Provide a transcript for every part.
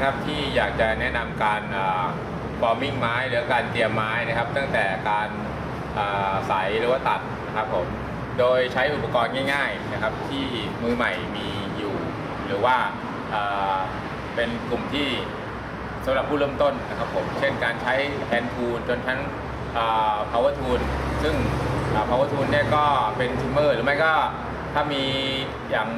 นะครับที่อยากจะแนะนำการฟอร์มิ่งไม้หรือการเตรียมไม้นะครับ ตั้งแต่การอ่าใสหรือว่าตัดนะครับผมโดยใช้อุปกรณ์ง่ายๆนะครับที่มือใหม่มีอยู่ หรือว่าาเป็นกลุ่มที่สำหรับผู้เริ่มต้นนะครับผมเช่นการใช้แฮนด์ทูลจนทั้งอ่า power tool ซึ่งอ่า power tool เนี่ยก็เป็นทิมเมอร์หรือไม่ก็ถ้ามีอย่าง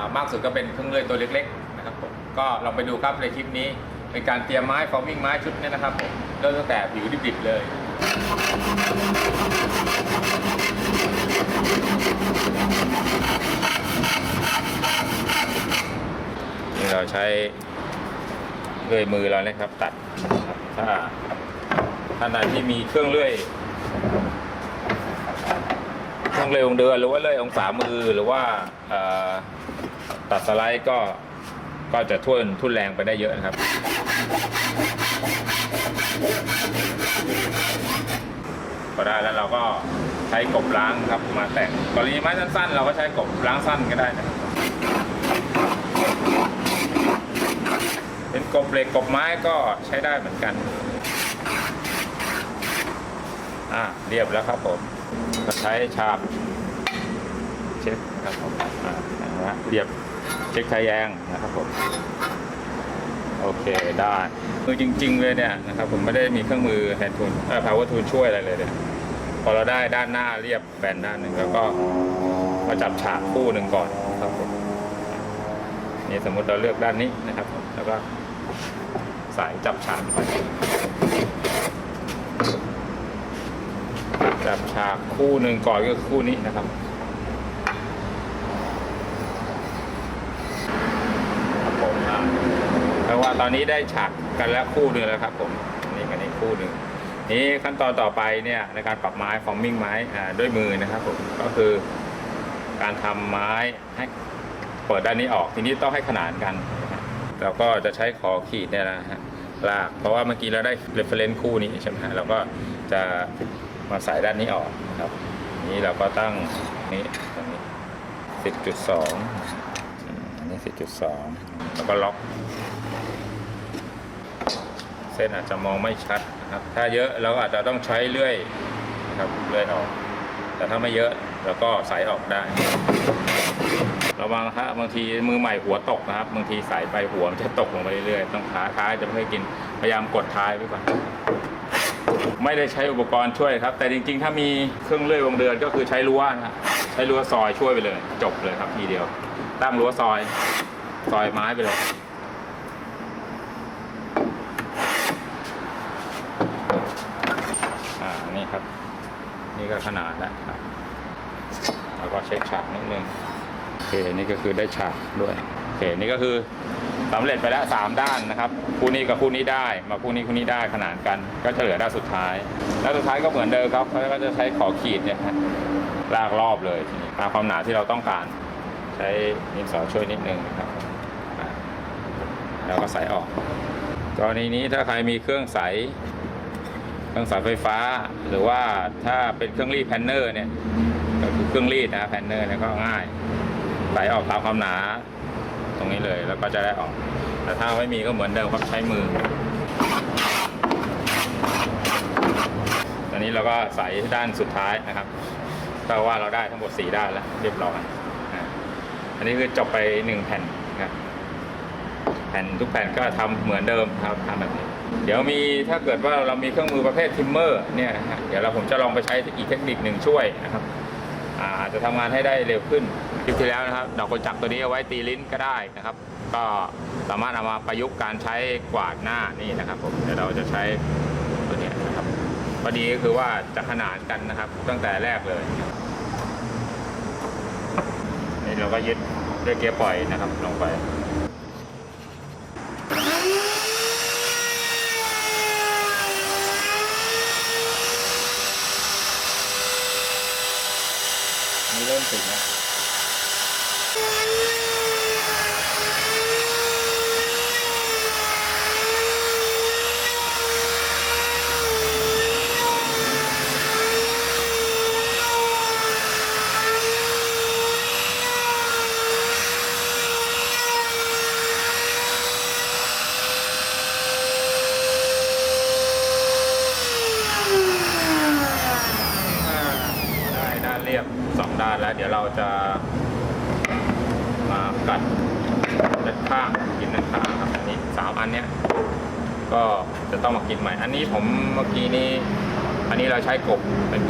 ามากสุดก็เป็นเครื่องเลื่อยตัวเล็กๆ นะครับผมก็ลองไปดูครับในคลิปนี้เป็นการเตรียมไม้ forming ไม้ชุดนี้นะครับผมเริ่มตั้งแต่ผิวดิบๆเลยนี่เราใช้เลื่อยมือเรานะครับ ตัดถ้าท่านใดที่มีเครื่องเลื่อยเครื่องเลื่อยองเดือนหรือว่าเลื่อยองศามือหรือว่าตัดสไลด์ก็ ก็จะทุ่นทุ่นแรงไปได้เยอะนะครับ พอได้แล้วเราก็ใช้กบล้างครับมาแต่งกรณีไม้สั้นๆ เราก็ใช้กบล้างสั้นก็ได้นะเป็นกบเหล็กกบไม้ก็ใช้ได้เหมือนกันอ่าเรียบแล้วครับผมก็ใช้ฉาบเช็คครับผมอ่านะฮะเรียบ เช็คทายแยงนะครับผมโอเคได้คือจริง ๆ เลยเนี่ยนะครับผมไม่ได้มีเครื่องมือแฮนด์ทูลเอ่อ power tool ช่วยอะไรเลยเนี่ยพอเราได้ด้านหน้าเรียบแบนด้านหนึ่งแล้วก็มาจับฉากคู่หนึ่งก่อนครับผมนี่สมมุติเราเลือกด้านนี้นะครับ แล้วก็สายจับฉากไปจับฉากคู่หนึ่งก่อนก็คือคู่นี้นะครับผมอ่าเพราะ ว่าตอนนี้ได้ฉากกันแล้วคู่หนึ่งแล้วครับผมนนี้กันนี้คู่หนึ่งนี้ขั้นตอนต่อไปเนี่ยในการปรับไม้ฟอร์มิ่งไม้ด้วยมือนะครับผมก็คือการทำไม้ให้เปิดด้านนี้ออกทีนี้ต้องให้ขนานกันนะฮะเราก็จะใช้ขอขีดเนี่ยนะฮะลากเพราะว่าเมื่อกี้เราได้ reference คู่นี้ใช่ไหมฮะเราก็จะมาใส่ด้านนี้ออกนะครับ นี้เราก็ตั้งนี้ตรงนี้สิบจุดสองอันนี้สิบจุดสองแล้วก็ล็อก ส้นอาจจะมองไม่ชัดนะครับ ถ้าเยอะเราก็อาจจะต้องใช้เลื่อยนะครับเลื่อยออก แต่ถ้าไม่เยอะเราก็ใส่ออกได้ ระวังนะฮะบางทีมือใหม่หัวตกนะครับ บางทีสายไปหัวมันจะตกลงไปเรื่อยๆต้องขาท้ายจะไม่ให้กินพยายามกดท้ายไว้ก่อนไม่ได้ใช้อุปกรณ์ช่วยครับ แต่จริงๆ ถ้ามีเครื่องเลื่อยวงเดือนก็คือใช้รั้วนะใช้รั้วซอยช่วยไปเลย จบเลยครับทีเดียว ตั้งรั้วซอย ซอยไม้ไปเลย นี่ครับ นี่ก็ขนาดแล้วครับแล้วก็เช็คฉากนิดนึงโอเคนี่ก็คือได้ฉากด้วยโอเคนี่ก็คือสำเร็จไปแล้วสามด้านนะครับคู่นี้กับคู่นี้ได้ มาคู่นี้คู่นี้ได้ขนานกัน ก็จะเหลือด้านสุดท้ายด้านสุดท้ายก็เหมือนเดิมครับเขาก็จะใช้ขอขีดเนี่ยลากรอบเลยตามความหนาที่เราต้องการ ใช้นินสอช่วยนิดนึงนะครับแล้วก็ใส่ออกกรณีนี้ถ้าใครมีเครื่องใส เครื่องสายไฟฟ้า หรือว่าถ้าเป็นเครื่องรีดแพนเนอร์เนี่ยก็คือเครื่องรีดนะแพนเนอร์เนี่ยก็ง่ายไหลออกตามความหนาตรงนี้เลยแล้วก็จะได้ออก แต่ถ้าไม่มีก็เหมือนเดิมครับใช้มือตอนนี้เราก็ใส่ด้านสุดท้ายนะครับก็ว่าเราได้ทั้งหมด4ด้านแล้วเรียบร้อยอันนี้คือจบไป1แผ่นนะแผ่นทุกแผ่นก็ทำเหมือนเดิมครับทำแบบนี้ เดี๋ยวมีถ้าเกิดว่าเรามีเครื่องมือประเภททิมเมอร์เนี่ยนะฮะเดี๋ยวเราผมจะลองไปใช้อีกเทคนิคหนึ่งช่วยนะครับอาจจะทำงานให้ได้เร็วขึ้นคลิปที่แล้วนะครับดอกกระจับตัวนี้เอาไว้ตีลิ้นก็ได้นะครับ ก็สามารถเอามาประยุกต์การใช้กวาดหน้านี่นะครับผมเดี๋ยวเราจะใช้ตัวนี้นะครับพอดีก็คือว่าจะขนานกันนะครับ ตั้งแต่แรกเลยนี่เราก็ยึดด้วยเกียร์ปล่อยนะครับลงไป นี่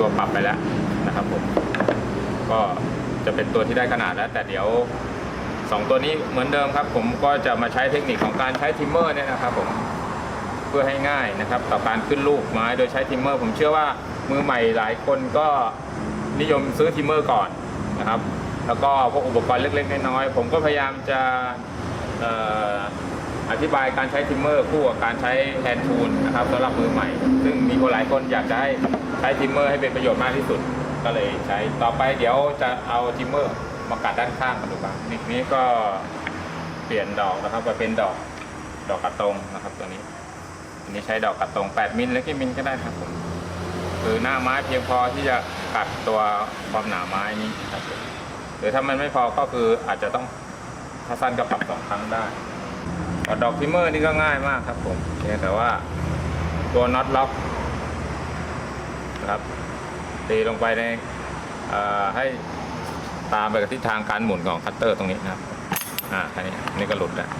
ตัวปรับไปแล้วนะครับผมก็จะเป็นตัวที่ได้ขนาดแล้ว แต่เดี๋ยวสองตัวนี้เหมือนเดิมครับ ผมก็จะมาใช้เทคนิคของการใช้ทิมเมอร์เนี่ยนะครับผมเพื่อให้ง่ายนะครับ ต่อการขึ้นลูกไม้โดยใช้ทิมเมอร์ ผมเชื่อว่ามือใหม่หลายคนก็นิยมซื้อทิมเมอร์ก่อนนะครับ แล้วก็พวกอุปกรณ์เล็กๆน้อยๆผมก็พยายามจะ อธิบายการใช้ทิมเมอร์คู่กับการใช้แฮนด์ทูลนะครับสำหรับมือใหม่ ซึ่งมีคนหลายคนอยากจะให้ใช้ทิมเมอร์ให้เป็นประโยชน์มากที่สุด ก็เลยใช้ต่อไปเดี๋ยวจะเอาทิมเมอร์มากัดด้านข้างกันดูบ้างนี่นี้ก็เปลี่ยนดอกนะครับมาเป็นดอกดอกกระตรงนะครับตัวนี้อันนี้ใช้ดอกกระตรง 8 มิลและกี่มิลก็ได้ครับผมคือหน้าไม้เพียงพอที่จะกัดตัวความหนาไม้นี้ครับผมหรือถ้ามันไม่พอก็คืออาจจะต้องถ้าสั้นก็ปรับสองครั้งได้ ก็ดอกทิมเมอร์นี่ก็ง่ายมากครับผมเพียงแต่ว่าตัวน็อตล็อกครับตีลงไปในให้ตามไปกับทิศทางการหมุนของคัตเตอร์ตรงนี้นะครับ อ่าอันนี้นนี่ก็หลุดแล้ว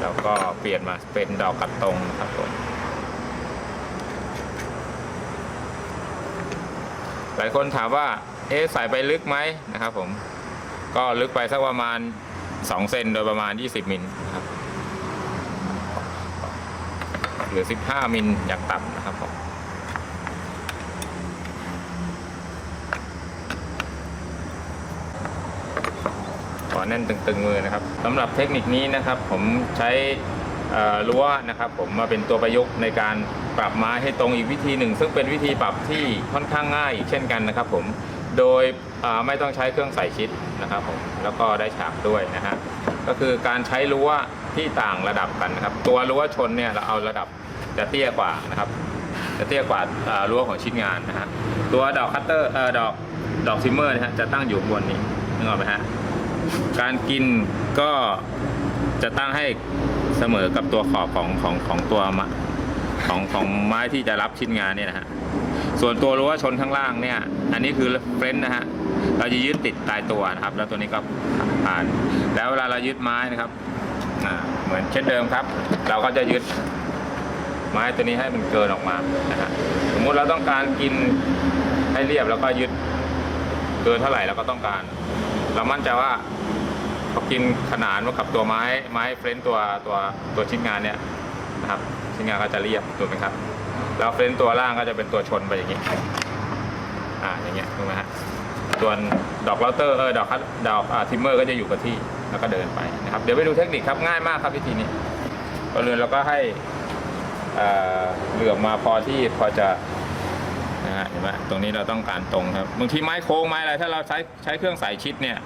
แล้วก็เปลี่ยนมาเป็นดอกกัดตรงนะครับผมหลายคนถามว่า เอ๊ะใส่ไปลึกไหมนะครับ ผม ก็ลึกไปสักประมาณ2เซนโดยประมาณ 20มิลนะครับหรือ 15มิลอย่างต่ำนะครับผมขอแน่นตึงๆมือนะครับสำหรับเทคนิคนี้นะครับ ผมใช้รั้วนะครับ ผมมาเป็นตัวประยุกต์ในการปรับไม้ให้ตรงอีกวิธีหนึ่ง ซึ่งเป็นวิธีปรับที่ค่อนข้างง่ายเช่นกันนะครับ ผม โดยไม่ต้องใช้เครื่องใส่ชิดนะครับผมแล้วก็ได้ฉากด้วยนะฮะก็คือการใช้รั้วที่ต่างระดับกันนะครับ ตัวรั้วชนเนี่ยเราเอาระดับจะเตี้ยกว่านะครับ จะเตี้ยกว่ารั้วของชิ้นงานนะฮะตัวดอกคัตเตอร์เอ่อดอกดอกซิมเมอร์นะฮะจะตั้งอยู่บนนี้นึกออกไหมฮะการกินก็จะตั้งให้เสมอกับตัวขอบของของของตัวของของไม้ที่จะรับชิ้นงานเนี่ยนะฮะ ส่วนตัวรั้วชนข้างล่างเนี่ย อันนี้คือเฟรนนะฮะ เราจะยึดติดตายตัวนะครับ แล้วตัวนี้ก็ผ่าน แล้วเวลาเรายึดไม้นะครับเหมือนเช่นเดิมครับ เราก็จะยึดไม้ตัวนี้ให้มันเกินออกมานะฮะสมมุติเราต้องการกินให้เรียบแล้วก็ยึดเกินเท่าไหร่เราก็ต้องการ เรามั่นใจว่าพอกินขนานมากับตัวไม้ไม้เฟรนตัวตัวตัวชิ้นงานเนี่ยนะครับชิ้นงานก็จะเรียบถูกไหมครับ แล้วเฟรนตัวล่างก็จะเป็นตัวชนไปอย่างนี้ อ่าอย่างเงี้ยถูกไหมฮะ ส่วนดอกเราเตอร์เออดอกคัดดอกอ่าทิมเมอร์ก็จะอยู่กับที่แล้วก็เดินไปนะครับ เดี๋ยวไปดูเทคนิคครับง่ายมากครับวิธีนี้ก่อนอื่นเราก็ให้เอ่อเหลือมาพอที่พอจะนะฮะเห็นไหมตรงนี้เราต้องการตรงครับบางทีไม้โค้งไม้อะไรถ้าเราใช้ใช้เครื่องใส่ชิดเนี่ย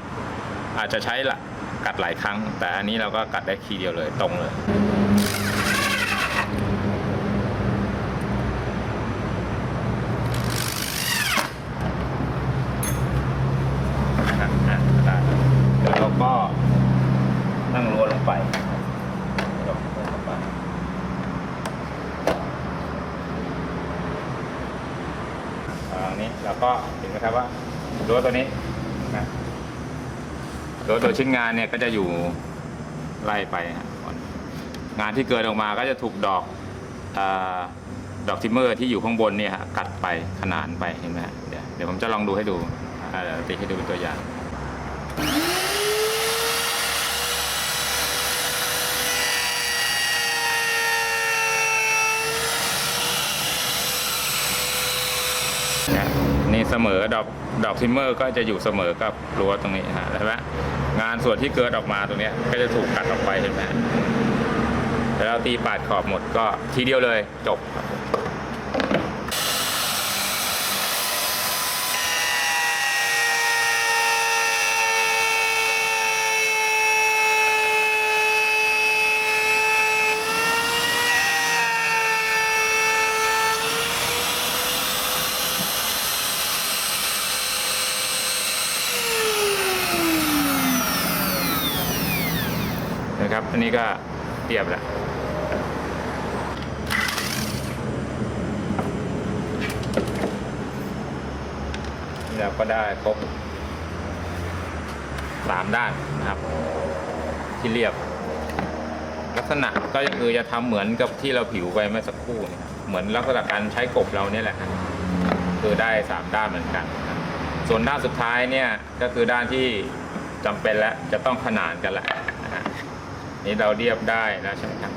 อาจจะใช้ละกัดหลายครั้ง แต่อันนี้เราก็กัดได้ทีเดียวเลยตรงเลย นะครับอะได้เดี๋ยวเราก็นั่งรัวลงไปลงลงไปอันนี้เราก็เห็นไหมครับว่ารั้วตัวนี้นะรั้ วตัวชิ้นงานเนี่ยก็จะอยู่ไล่ไปฮะงานที่เกิดออกมาก็จะถูกดอกอดอกทิมเมอร์ที่อยู่ข้างบนเนี่ยฮะกัดไปขนานไปเห็นไหมเดี๋ยวเดี๋ยวผมจะลองดูให้ดูอ่าเดี๋ยวติให้ดูเป็นตัวอย่างนี่เสมอดอก ดอกทิมเมอร์ก็จะอยู่เสมอกับรั้วตรงนี้ฮะเห็นไหมงานส่วนที่เกิดออกมาตรงนี้ก็จะถูกตัดออกไปเห็นไหมแล้วเราตีปาดขอบหมดก็ทีเดียวเลยจบครับ เรียบแล้วเราก็ได้ครบสามด้านนะครับ ที่เรียบ ลักษณะก็คือจะทำเหมือนกับที่เราผิวไปเมื่อสักครู่นี่เหมือนลักษณะการใช้กบเราเนี่ยแหละคือได้สามด้านเหมือนกัน ส่วนด้านสุดท้ายเนี่ยก็คือด้านที่จำเป็นและจะต้องขนานกันแหละ นี่เราเรียบได้แล้วใช่ไหมครับ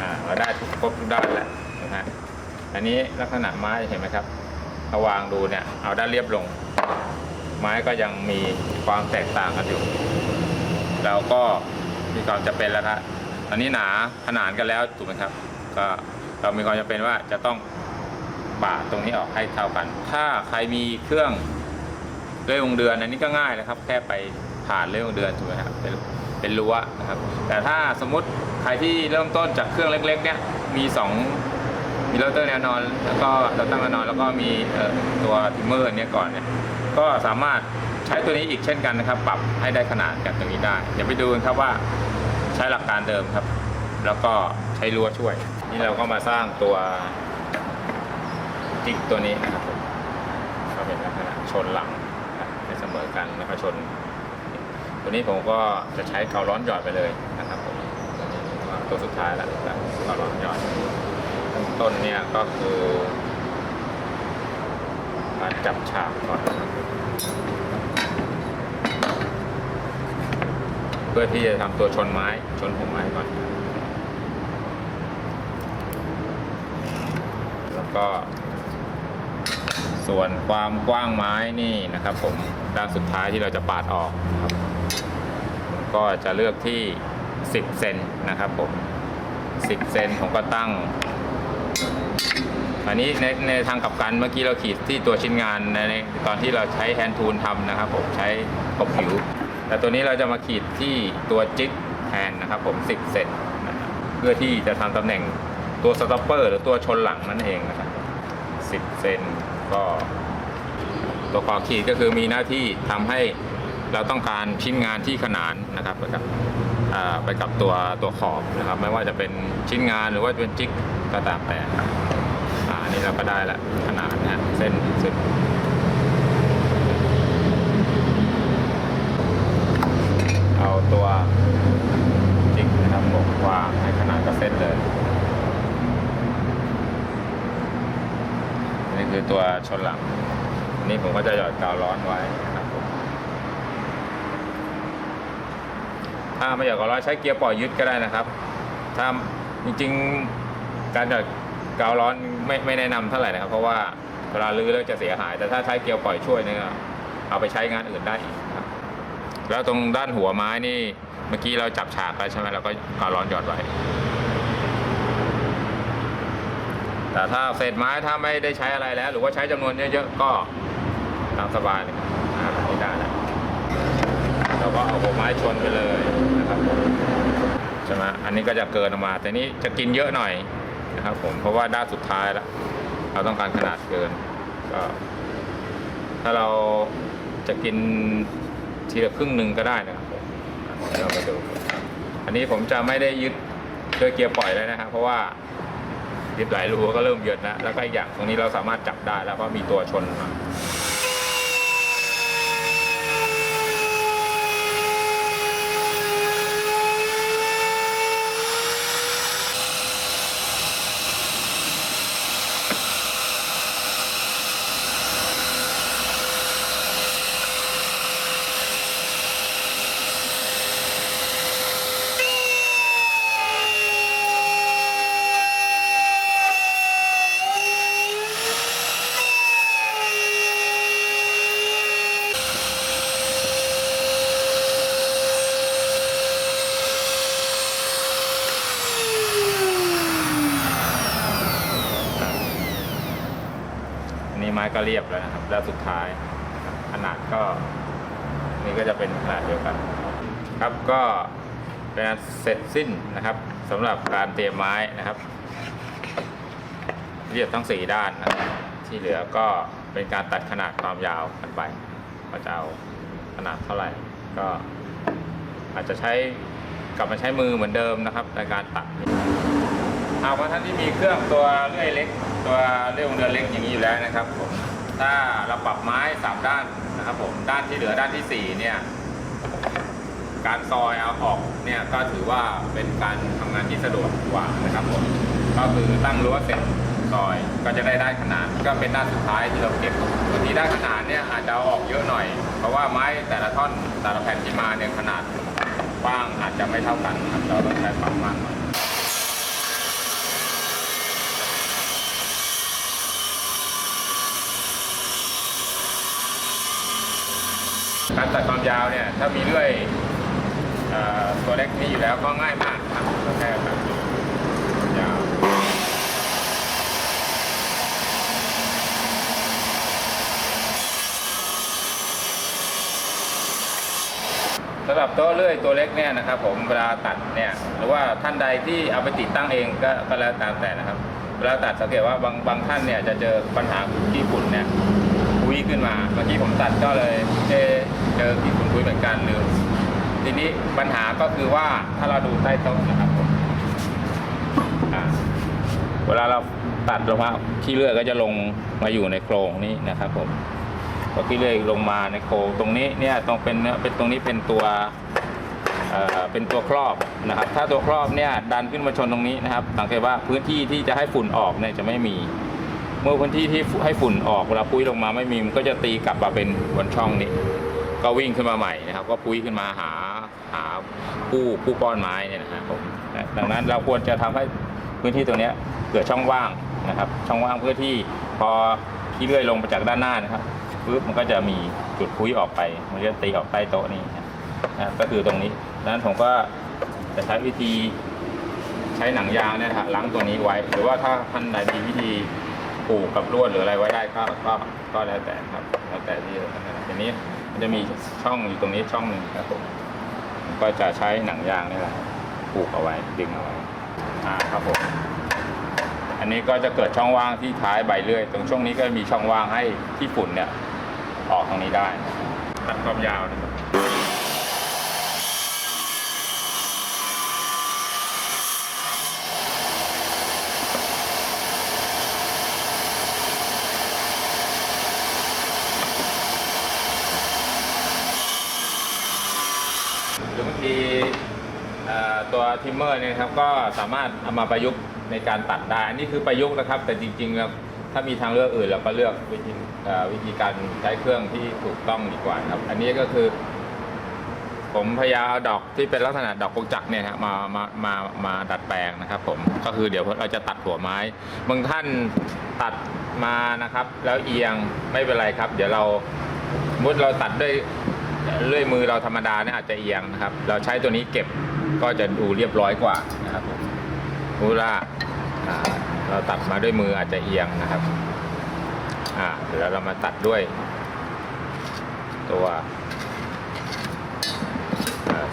อ่าเราได้ทุกครบทุกด้านแล้วนะฮะอันนี้ลักษณะไม้เห็นไหมครับถ้าวางดูเนี่ยเอาด้านเรียบลง ไม้ก็ยังมีความแตกต่างกันอยู่แล้วก็มีความจะเป็นแล้วครับตอนนี้หนาขนานกันแล้วถูกไหมครับ ก็เรามีความจำเป็นว่าจะต้องปาดตรงนี้ออกให้เท่ากัน ถ้าใครมีเครื่องเลื่อยวงเดือนอันนี้ก็ง่ายนะครับ แค่ไปผ่านเลื่อยวงเดือนถูกไหมครับ เป็นรั้วนะครับ แต่ถ้าสมมติใครที่เริ่มต้นจากเครื่องเล็กๆเนี่ยมีสองมีโราเตอร์แนวนอน แล้วก็เราตั้งแนวนอน แล้วก็มีตัวทิมเมอร์เนี่ยก่อนเนี่ยก็สามารถใช้ตัวนี้อีกเช่นกันนะครับ ปรับให้ได้ขนาดกันตรงนี้ได้ เดี๋ยวไปดูกันครับว่าใช้หลักการเดิมครับ แล้วก็ใช้รั้วช่วย นี่เราก็มาสร้างตัวจิกตัวนี้นะครับก็เป็นลักษณะชนหลังให้เสมอกันแล้วก็ชน ตัวนี้ผมก็จะใช้เการ้อนหยอดไปเลยนะครับผมตัวสุดท้ายแล้วนะเการ้อนหยอดขั้นต้นเนี่ยก็คือการจับฉากก่อนเพื่อที่จะทำตัวชนไม้ชนหัวไม้ก่อน แล้วก็ ส่วนความกว้างไม้นี่นะครับ ผมด้านสุดท้ายที่เราจะปาดออกครับ ก็จะเลือกที่ 10 เซนนะครับผม 10 เซนผมก็ตั้ง อันนี้ในในทางกลับกันเมื่อกี้เราขีดที่ตัวชิ้นงานในตอนที่เราใช้แฮนด์ทูลทำนะครับผมใช้กบผิว แต่ตัวนี้เราจะมาขีดที่ตัวจิ๊กแทนนะครับผม 10 เซนนะครับเพื่อที่จะทำตำแหน่งตัวสต็อปเปอร์หรือตัวชนหลังนั่นเองนะครับ 10 เซนก็ตัวขอขีดก็คือมีหน้าที่ทำให้ เราต้องการชิ้นงานที่ขนานนะครับไปกับไปกับตัวตัวขอบนะครับ ไม่ว่าจะเป็นชิ้นงานหรือว่าเป็นจิ๊กก็ตามแต่อันนี้เราก็ได้ละขนาดนะเส้นเส้นเอาตัวจิ๊กนะครับผมวางให้ขนาดกับเส้นเลยนี่คือตัวชนหลังนี่ผมก็จะหยอดกาวร้อนไว้นะครับผม ถ้าไม่หยอดกาวร้อนใช้เกียร์ปล่อยยึดก็ได้นะครับถ้าจริงๆการหยอดกาวร้อนไม่ไม่แนะนำเท่าไหร่นะครับ เพราะว่าเวลาลื้อแล้วจะเสียหาย แต่ถ้าใช้เกียร์ปล่อยช่วยเนี่ยเอาไปใช้งานอื่นได้อีกครับ แล้วตรงด้านหัวไม้นี่เมื่อกี้เราจับฉากไปใช่ไหมเราก็กาวร้อนหยอดไว้แต่ถ้าเศษไม้ถ้าไม่ได้ใช้อะไรแล้ว หรือว่าใช้จำนวนเยอะๆก็ตามสบายเลยครับอ่าแบบนี้ได้แล้ว เราก็เอาหัวไม้ชนไปเลยนะครับผมใช่ไหมอันนี้ก็จะเกินออกมา แต่นี้จะกินเยอะหน่อยนะครับผมเพราะว่าด้านสุดท้ายล้วเราต้องการขนาดเกินก็ถ้าเราจะกินทีละครึ่งหนึ่งก็ได้นะครับผมเดี๋ยวเราไปดูอันนี้ผมจะไม่ได้ยึดด้วยเกียร์ปล่อยแล้วนะครับ เพราะว่าดิบหลายรูก็เริ่มเยอะแล้วแล้วก็อีกอย่างตรงนี้เราสามารถจับได้แล้วเพราะมีตัวชนมา ก็เรียบแล้วนะครับ แล้วสุดท้ายขนาดก็นี่ก็จะเป็นขนาดเดียวกัน ครับก็เป็นเสร็จสิ้นนะครับสำหรับการเตรียมไม้นะครับ เรียบทั้งสี่ด้านนะครับที่เหลือก็เป็นการตัดขนาดความยาวกันไปว่าจะเอาขนาดเท่าไหร่ก็อาจจะใช้กลับมาใช้มือเหมือนเดิมนะครับในการตัด หากว่าะท่านที่มีเครื่องตัวเลื่อยเล็ก ตัวเลื่อยวงเดือนเล็กอย่างนี้อยู่แล้วนะครับผมถ้าเราปรับไม้สามด้านนะครับผมด้านที่เหลือด้านที่สี่เนี่ยการซอยเอาออกเนี่ยก็ถือว่าเป็นการทำงานที่สะดวกกว่านะครับผมก็คือตั้งรั้วเสร็จซอยก็จะได้ได้ขนาดก็เป็นด้านสุดท้ายที่เราเก็บบางทีได้ขนาดเนี่ยอาจจะอออกเยอะหน่อย เพราะว่าไม้แต่ละท่อนแต่ละแผ่นที่มาเนี่ยขนาดกว้างอาจจะไม่เท่ากันครับเราต้องใช้ปรับมากหน่อย การตัดความยาวเนี่ยถ้ามีเลื่อยตัวเล็กนี้อยู่แล้วก็ง่ายมากครับแค่แบบยาวสำหรับโต๊ะเลื่อยตัวเล็กเนี่ยนะครับผมเวลาตัดเนี่ยหรือว่าท่านใดที่เอาไปติดตั้งเองก็ก็แล้วตามแต่นะครับ เวลาตัดสังเกตว่าบางบางท่านเนี่ยจะเจอปัญหาขี้ฝุ่นเนี่ยคุยขึ้นมาเมื่อกี้ผมตัดก็เลยเอ เจอขี้ฝุ่นคุยเหมือนกันหรือทีนี้ปัญหาก็คือว่าถ้าเราดูใต้โต๊ะนะครับผมเวลาเราตัดลงมาขี้เลื่อยก็จะลงมาอยู่ในโครงนี้นะครับผมพอขี้เลื่อยลงมาในโครงตรงนี้เนี่ยต้องเป็นเป็นตรงนี้เป็นตัวเเป็นตัวครอบนะครับ ถ้าตัวครอบเนี่ยดันขึ้นมาชนตรงนี้นะครับสังเกตว่าพื้นที่ที่จะให้ฝุ่นออกเนี่ยจะไม่มี เมื่อพื้นที่ที่ให้ฝุ่นออกเวลาปุ้ยลงมาไม่มีมันก็จะตีกลับมาเป็นบนช่องนี้ ก็วิ่งขึ้นมาใหม่นะครับ ก็ปุ้ยขึ้นมาหาหาผู้ผู้ป้อนไม้เนี่ยนะครับผมดังนั้นเราควรจะทำให้พื้นที่ตรงนี้เกิดช่องว่างนะครับ ช่องว่างเพื่อที่พอขี้เลื่อยลงมาจากด้านหน้านะครับปุ๊บมันก็จะมีจุดพุ้ยออกไป มันจะตีออกใต้โต๊ะนี่นะก็คือตรงนี้ดังนั้นผมก็จะใช้วิธีใช้หนังยางเนี่ยนะครับล้างตัวนี้ไว้ หรือว่าถ้าท่านใดมีวิธีผูกกับลวดหรืออะไรไว้ได้ก็ก็ก็แล้วแต่ครับแล้วแต่ที่ทีนี้ มันจะมีช่องอยู่ตรงนี้ช่องหนึ่งครับผมก็จะใช้หนังยางนี่แหละผูกเอาไว้ดึงเอาไว้อ่าครับผมอันนี้ก็จะเกิดช่องว่างที่ท้ายใบเลื่อย ตรงช่วงนี้ก็มีช่องว่างให้ที่ฝุ่นเนี่ยออกทางนี้ได้ตัดความยาวนะครับหรือบางทีเอ่อ ตัวทิมเมอร์เนี่ยครับก็สามารถเอามาประยุกต์ในการตัดได้ อันนี้คือประยุกต์นะครับ แต่จริงๆแล้วถ้ามีทางเลือกอื่นเราก็เลือกวิธีวิธีการใช้เครื่องที่ถูกต้องดีกว่าครับ อันนี้ก็คือ ผมพยายามเอาดอกที่เป็นลักษณะดอกกงจักเนี่ยฮะมามามามาดัดแปลงนะครับ ผมก็คือเดี๋ยวเราจะตัดหัวไม้บางท่านตัดมานะครับ แล้วเอียงไม่เป็นไรครับ เดี๋ยวเราสมมุดเราตัดด้วยเลื่อยมือเราธรรมดาเนี่ยอาจจะเอียงนะครับ เราใช้ตัวนี้เก็บ ก็จะดูเรียบร้อยกว่านะครับผมมูล่าเราตัดมาด้วยมืออาจจะเอียงนะครับอ่าเดี๋ยวเรามาตัดด้วย ตัว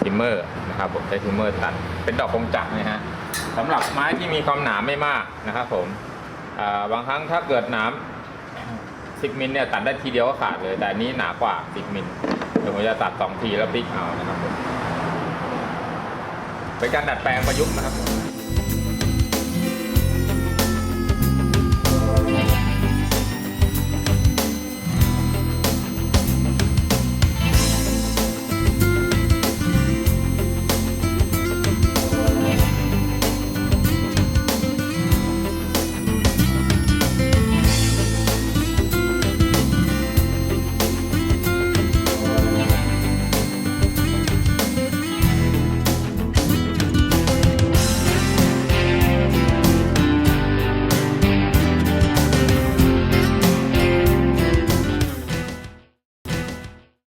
ทิมเมอร์นะครับผมใช้ทิมเมอร์ตัดเป็นดอกกงจักรนะฮะสำหรับไม้ที่มีความหนาไม่มากนะครับผมบางครั้งถ้าเกิดหนาม10มิลเนี่ยตัดได้ทีเดียวก็ขาดเลย แต่นนี้หนากว่า 10มิลเดี๋ยวผมจะตัด2ทีแล้วพลิกเอานะครับผม เป็นการดัดแปลงประยุกต์นะครับ